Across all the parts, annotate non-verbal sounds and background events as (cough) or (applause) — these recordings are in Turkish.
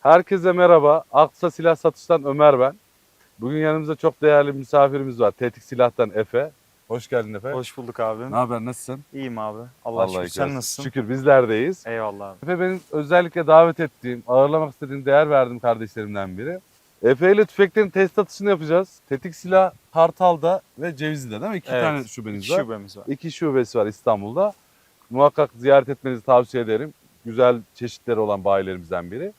Herkese merhaba. Aksa Silah Satış'tan Ömer ben. Bugün yanımızda çok değerli bir misafirimiz var. Tetik Silah'tan Efe. Hoş geldin Efe. Hoş bulduk abi. Ne haber, nasılsın? İyiyim abi. Allah şükür. iyilik Sen olsun. nasılsın? Şükür bizlerdeyiz. Eyvallah abi. Efe benim özellikle davet ettiğim, ağırlamak istediğim, değer verdiğim kardeşlerimden biri. Efe ile tüfeklerin test atışını yapacağız. Tetik Silah Kartal'da ve Cevizli'de değil mi? İki Evet. tane şubeniz İki var. şubemiz var. İki şubesi var İstanbul'da. Muhakkak ziyaret etmenizi tavsiye ederim. Güzel çeşitleri olan bayilerimizden biri.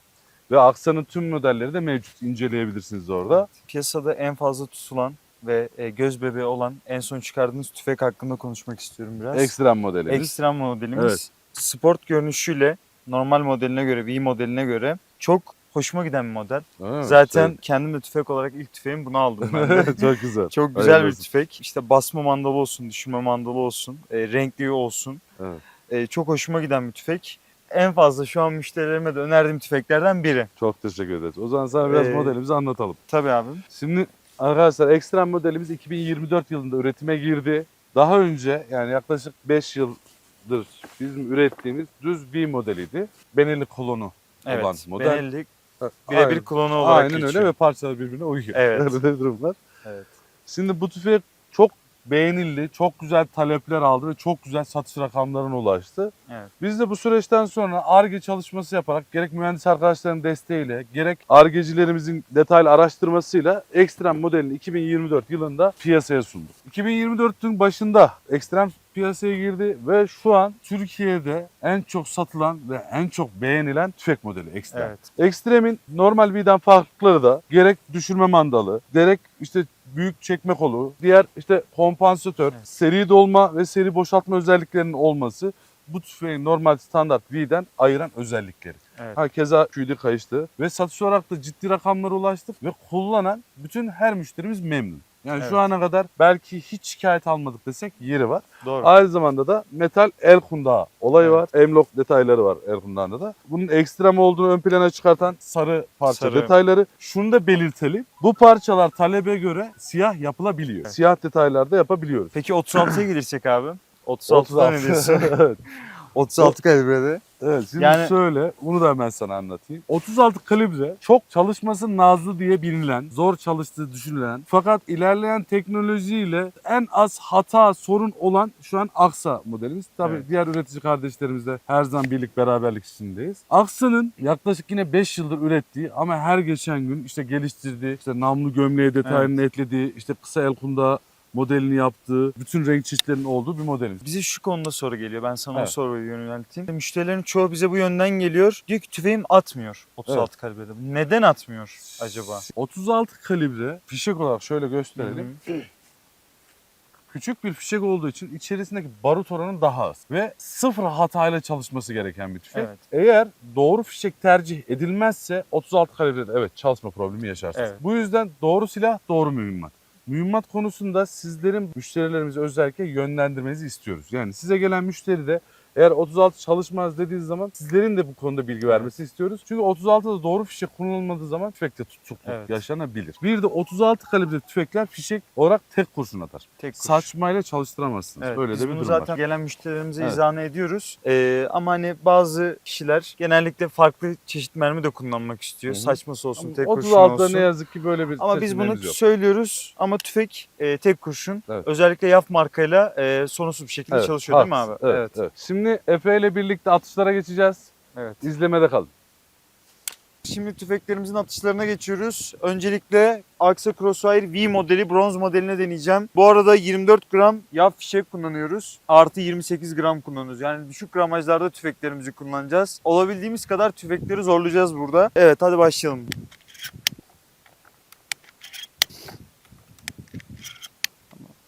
Ve Aksa'nın tüm modelleri de mevcut. İnceleyebilirsiniz orada. Piyasada en fazla tutulan ve e, göz bebeği olan en son çıkardığınız tüfek hakkında konuşmak istiyorum biraz. Ekstrem modelimiz. Ekstrem modelimiz. Evet. Sport görünüşüyle normal modeline göre, V modeline göre çok hoşuma giden bir model. Değil mi? Zaten kendim de tüfek olarak ilk tüfeğimi bunu aldım ben de. Şey- (laughs) çok güzel. Çok güzel Hayırlı bir olsun. tüfek. İşte basma mandalı olsun, düşürme mandalı olsun, e, renkli olsun. Evet. E, çok hoşuma giden bir tüfek. En fazla şu an müşterilerime de önerdiğim tüfeklerden biri. Çok teşekkür ederiz. O zaman sana biraz Ee, modelimizi anlatalım. Tabii abim. Şimdi arkadaşlar ekstrem modelimiz 2024 yılında üretime girdi. Daha önce yani yaklaşık 5 yıldır bizim ürettiğimiz düz V modeliydi. Benelli kolonu Evet. olan model. Benelli birebir Aynen. klonu olarak Aynen öyle geçiyor. ve parçalar birbirine uyuyor. Evet. (laughs) Öyle durumlar. Evet. Şimdi bu tüfek çok beğenildi, çok güzel talepler aldı ve çok güzel satış rakamlarına ulaştı. Evet. Biz de bu süreçten sonra ARGE çalışması yaparak gerek mühendis arkadaşların desteğiyle gerek ARGE'cilerimizin detaylı araştırmasıyla Ekstrem modelini 2024 yılında piyasaya sunduk. 2024'ün başında Ekstrem piyasaya girdi ve şu an Türkiye'de en çok satılan ve en çok beğenilen tüfek modeli Ekstrem. Evet. Ekstrem'in normal birden farkları da gerek düşürme mandalı, gerek işte büyük çekme kolu, diğer işte kompansatör, Evet. seri dolma ve seri boşaltma özelliklerinin olması bu tüfeğin normal standart V'den ayıran özellikleri. Evet. Ha, keza QD kayıştı ve satış olarak da ciddi rakamlara ulaştık ve kullanan bütün her müşterimiz memnun. Yani Evet. şu ana kadar belki hiç şikayet almadık desek yeri var. Doğru. Aynı zamanda da metal el kundağı olayı Evet. var. Emlok detayları var el kundağında da. Bunun ekstrem olduğunu ön plana çıkartan sarı parça Sarı. detayları. Şunu da belirtelim. Bu parçalar talebe göre siyah yapılabiliyor. Evet. Siyah detaylarda yapabiliyoruz. Peki 36'ya gelirsek abi. 36'da ne diyorsun? (laughs) evet. 36 kalibrede. Evet şimdi Yani- şöyle bunu da hemen sana anlatayım. 36 kalibre çok çalışması nazlı diye bilinen, zor çalıştığı düşünülen fakat ilerleyen teknolojiyle en az hata sorun olan şu an Aksa modelimiz. Tabii Evet. diğer üretici kardeşlerimizle her zaman birlik beraberlik içindeyiz. Aksa'nın yaklaşık yine 5 yıldır ürettiği ama her geçen gün işte geliştirdiği, işte namlu gömleğe detayını eklediği, işte kısa el kundağı modelini yaptığı, bütün renk çeşitlerinin olduğu bir modelimiz. Bize şu konuda soru geliyor. Ben sana Evet. o soruyu yönelteyim. Müşterilerin çoğu bize bu yönden geliyor. Diyor ki tüfeğim atmıyor 36 kalibrede. Neden atmıyor acaba? 36 kalibre fişek olarak şöyle gösterelim. (clears throat) Küçük bir fişek olduğu için içerisindeki barut oranı daha az ve sıfır hatayla çalışması gereken bir tüfek. Evet. Eğer doğru fişek tercih edilmezse 36 kalibrede evet çalışma problemi yaşarsınız. Evet. Bu yüzden doğru silah, doğru mühimmat. Mühimmat konusunda sizlerin müşterilerimizi özellikle yönlendirmenizi istiyoruz. Yani size gelen müşteri de eğer 36 çalışmaz dediğiniz zaman sizlerin de bu konuda bilgi vermesini istiyoruz. Çünkü 36'da doğru fişek kullanılmadığı zaman tüfekte tutukluk Evet. yaşanabilir. Bir de 36 kalibre tüfekler fişek olarak tek kurşun atar. Tek kuruş. Saçmayla çalıştıramazsınız. Evet, Böyle biz de bir bunu durum zaten var. gelen müşterilerimize Evet. izah ediyoruz. Ee, ama hani bazı kişiler genellikle farklı çeşit mermi de kullanmak istiyor. Hı hı. Saçması olsun, tek kurşun 36'da olsun. ne yazık ki böyle bir Ama biz bunu seçeneğimiz yok. söylüyoruz ama tüfek e, tek kurşun. Evet. Özellikle YAF markayla e, sorunsuz bir şekilde çalışıyor değil mi abi? Evet, evet. Şimdi Efe ile birlikte atışlara geçeceğiz. evet. İzlemede kalın. Şimdi tüfeklerimizin atışlarına geçiyoruz. Öncelikle Aksa Crossfire V modeli bronz modeline deneyeceğim. Bu arada 24 gram yağ fişek kullanıyoruz. Artı 28 gram kullanıyoruz. Yani düşük gramajlarda tüfeklerimizi kullanacağız. Olabildiğimiz kadar tüfekleri zorlayacağız burada. Evet hadi başlayalım.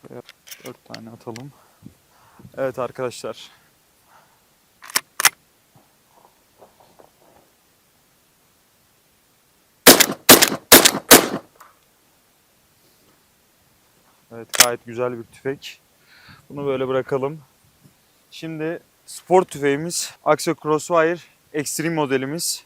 Buraya 4 tane atalım. Evet arkadaşlar. Evet gayet güzel bir tüfek. Bunu böyle bırakalım. Şimdi spor tüfeğimiz Axio Crossfire Extreme modelimiz.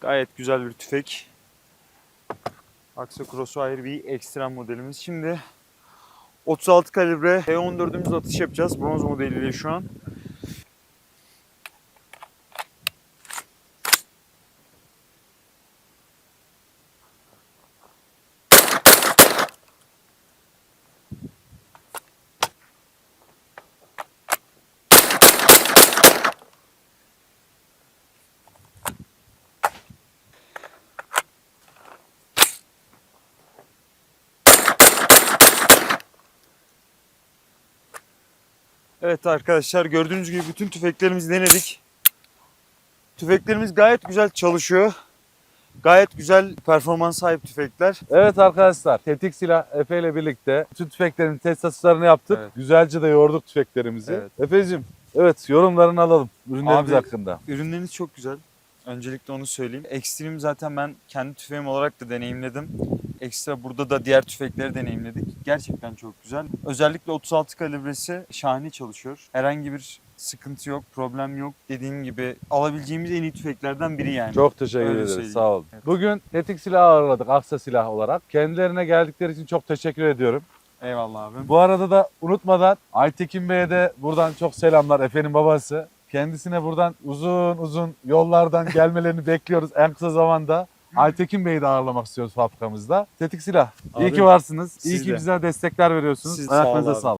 Gayet güzel bir tüfek. Aksa Crossfire V Extreme modelimiz. Şimdi 36 kalibre T14'ümüz atış yapacağız. Bronz modeliyle şu an. Evet arkadaşlar gördüğünüz gibi bütün tüfeklerimizi denedik. Tüfeklerimiz gayet güzel çalışıyor. Gayet güzel performans sahip tüfekler. Evet arkadaşlar tetik silah Efe ile birlikte bütün tüfeklerin test atışlarını yaptık. Evet. Güzelce de yorduk tüfeklerimizi. Evet. Efe'cim evet yorumlarını alalım ürünlerimiz Abi- hakkında. Ürünleriniz çok güzel. Öncelikle onu söyleyeyim. Extreme zaten ben kendi tüfeğim olarak da deneyimledim. Ekstra burada da diğer tüfekleri deneyimledik. Gerçekten çok güzel. Özellikle 36 kalibresi şahane çalışıyor. Herhangi bir sıkıntı yok, problem yok. Dediğim gibi alabileceğimiz en iyi tüfeklerden biri yani. Çok teşekkür Öyle ederiz söyleyeyim. sağ olun. Evet. Bugün tetik silah ağırladık Aksa silah olarak. Kendilerine geldikleri için çok teşekkür ediyorum. Eyvallah abi. Bu arada da unutmadan Aytekin Bey'e de buradan çok selamlar Efe'nin babası. Kendisine buradan uzun uzun yollardan (laughs) gelmelerini bekliyoruz en kısa zamanda. Aytekin Bey'i de ağırlamak istiyoruz fabrikamızda. Tetik Silah. iyi Abi, ki varsınız. İyi siz ki de. bize destekler veriyorsunuz. Siz sağ ol Ayaklarınıza abi. sağlık.